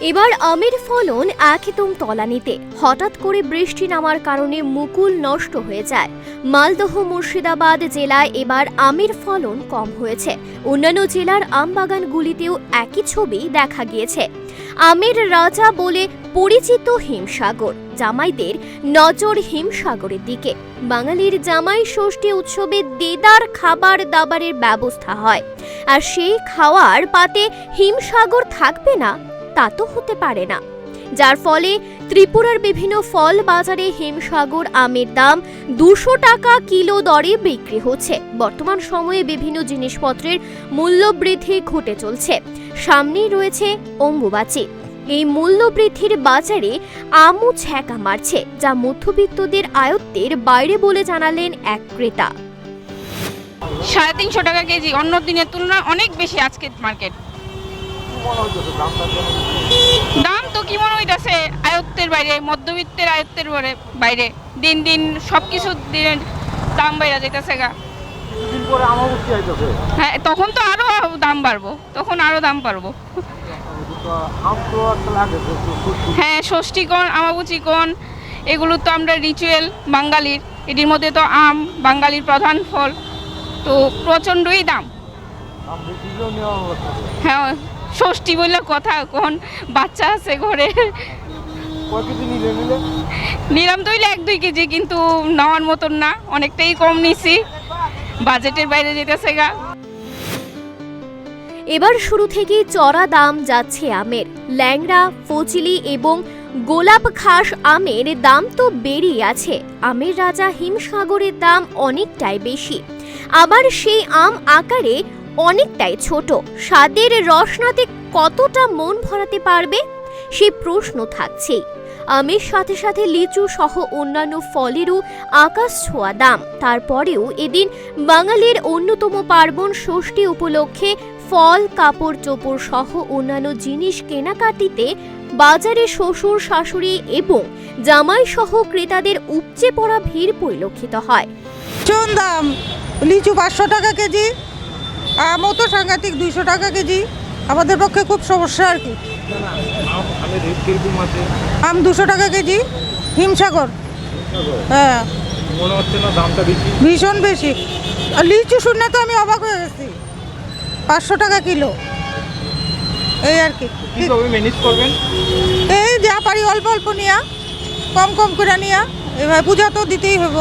এবার আমের ফলন একদম তলানিতে। হঠাৎ করে বৃষ্টি নামার কারণে মুকুল নষ্ট হয়ে যায়। মালদহ মুর্শিদাবাদ জেলায় এবার আমের ফলন কম হয়েছে। অন্যান্য জেলার আম বাগানগুলিতেও একই ছবি দেখা গিয়েছে। আমের রাজা বলে পরিচিত হিমসাগর, জামাইদের নজর হিমসাগরের দিকে। বাঙালির জামাই ষষ্ঠী উৎসবে দেদার খাবার দাবারের ব্যবস্থা হয়। আর সেই খাওয়ার পাতে হিমসাগর থাকবে না তা তো হতে পারে না। যার ফলে ত্রিপুরার বিভিন্ন ফল বাজারে হিমসাগর আমের দাম দুশো টাকা কিলো দরে বিক্রি হচ্ছে। বর্তমান সময়ে বিভিন্ন জিনিসপত্রের মূল্যবৃদ্ধি ঘটে চলছে। সামনেই রয়েছে অম্বুবাচী। এই মূল্য বৃদ্ধির বাজারে আমও ছ্যাঁকা মারছে, যা মধ্যবিত্তদের আয়ত্তের বাইরে বলে জানালেন এক ক্রেতা। সাড়ে তিনশো টাকা কেজি, অন্য দিনের তুলনায় অনেক বেশি আজকে মার্কেট দাম তো কি মনে হইতাছে? আয়ত্তের বাইরে মধ্যবিত্তের আয়ত্তের বাইরে- দিন দিন সব কিছু দিনের দাম বাইরে যেতেছে গা। হ্যাঁ তখন তো আরও দাম বাড়বো। তখন আরও দাম বাড়বো। হ্যাঁ ষষ্ঠীকণ আমাবুচিকণ এগুলো তো আমরা রিচুয়াল বাঙালির। এটির মধ্যে তো আম বাঙালির প্রধান ফল। তো প্রচণ্ডই দাম। হ্যাঁ ষষ্ঠী বললে কথা কোন বাচ্চা আছে ঘরে? নিলাম তো এক দুই কেজি কিন্তু নেওয়ার মতন না অনেকটাই কম নিছি। বাজেটের বাইরে যেতেছে গা। এবার শুরু থেকেই চড়া দাম যাচ্ছে আমের। ল্যাংড়া ফচিলি এবং গোলাপ খাস আমের দাম তো বেড়েই আছে। আমের রাজা হিমসাগরের দাম অনেকটাই বেশি। আবার সেই আম আকারে অনেকটাই ছোট। স্বাদের রসনাতে কতটা মন ভরাতে পারবে? সে প্রশ্ন থাকছেই। আমের সাথে সাথে লিচু সহ অন্যান্য ফলেরও আকাশ ছোঁয়া দাম। তারপরেও এদিন বাঙালির অন্যতম পার্বণ ষষ্ঠী উপলক্ষে ফল, কাপড়, চোপড় সহ অন্যান্য জিনিস কেনাকাটিতে বাজারে শ্বশুর, শাশুড়ি এবং জামাই সহ ক্রেতাদের উপচে পড়া ভিড় পরিলক্ষিত হয়। দাম। লিচু পাঁচশো টাকা কেজি। আমও তো সাংঘাতিক দুইশো টাকা কেজি। আমাদের পক্ষে খুব সমস্যা আর কি। আম দুশো টাকা কেজি হিমসাগর। হ্যাঁ। হচ্ছে না দামটা বেশি ভীষণ বেশি। আর লিচু শুনে তো আমি অবাক হয়ে গেছি। পাঁচশো টাকা কিলো। এই আর কি। কীভাবে ম্যানেজ করবেন? এই যা পারি অল্প অল্প নিয়া কম কম করে নিয়া। এবার পূজা তো দিতেই হব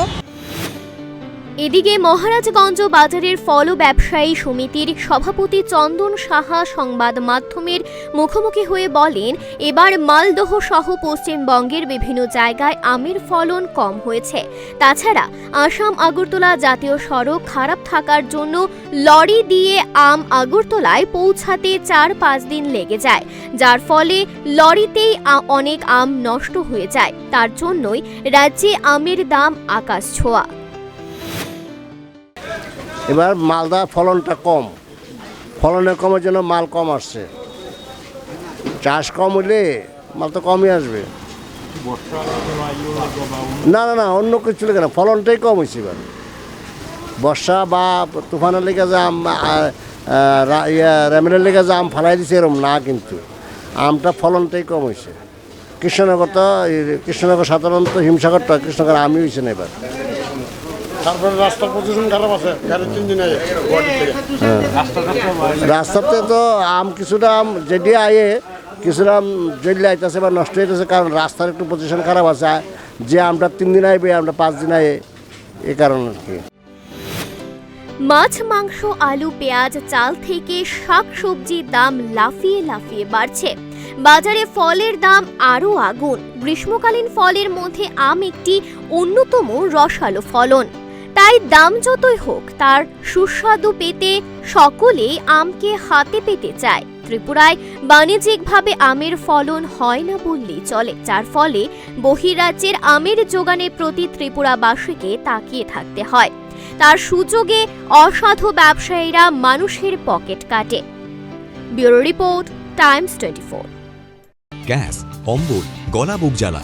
এদিকে মহারাজগঞ্জ বাজারের ফল ব্যবসায়ী সমিতির সভাপতি চন্দন সাহা সংবাদ মাধ্যমের মুখোমুখি হয়ে বলেন, এবার মালদহ সহ পশ্চিমবঙ্গের বিভিন্ন জায়গায় আমের ফলন কম হয়েছে। তাছাড়া আসাম আগরতলা জাতীয় সড়ক খারাপ থাকার জন্য লরি দিয়ে আম আগরতলায় পৌঁছাতে চার পাঁচ দিন লেগে যায়। যার ফলে লরিতেই অনেক আম নষ্ট হয়ে যায়। তার জন্যই রাজ্যে আমের দাম আকাশ ছোঁয়া। এবার মালদা ফলনটা কম। ফলনের কমের জন্য মাল কম আসছে। চাষ কম হলে মাল তো কমই আসবে। না না না, অন্য কিছু লেগে না, ফলনটাই কম হয়েছে এবার। বর্ষা বা তুফানের লেগে যে আম রেমেনের লেগে যে আম ফালাই দিছে এরকম না কিন্তু। আমটা ফলনটাই কম হয়েছে। কৃষ্ণনগর তো কৃষ্ণনগর সাধারণত হিমসাগরটা, কৃষ্ণনগর আমি হয়েছে না এবার। তারপরে রাস্তার পজিশন খারাপ আছে গাড়ি তিন দিন আগে। রাস্তাতে তো আম কিছুটা আম যেটি আয়ে কিছুটা আম জেলে আইতেছে বা নষ্ট হইতেছে কারণ রাস্তার একটু পজিশন খারাপ আছে। যে আমটা তিন দিন আইবে আমরা পাঁচ দিন আয়ে এ কারণে আর কি। মাছ মাংস আলু পেঁয়াজ চাল থেকে শাক সবজির দাম লাফিয়ে লাফিয়ে বাড়ছে। বাজারে ফলের দাম আরও আগুন। গ্রীষ্মকালীন ফলের মধ্যে আম একটি অন্যতম রসালো ফলন। তাই দাম যতই হোক, তার সুস্বাদু পেতে সকলেই আমকে হাতে পেতে চায়। ত্রিপুরায় বাণিজ্যিকভাবে আমের ফলন হয় না বললেই চলে, যার ফলে বহিরাজ্যের আমের যোগানের প্রতি ত্রিপুরাবাসীকে তাকিয়ে থাকতে হয়। তার সুযোগে অসাধু ব্যবসায়ীরা মানুষের পকেট কাটে। Bureau report, Times twenty four. Gas, অম্বল, গলা, বুক জ্বালা।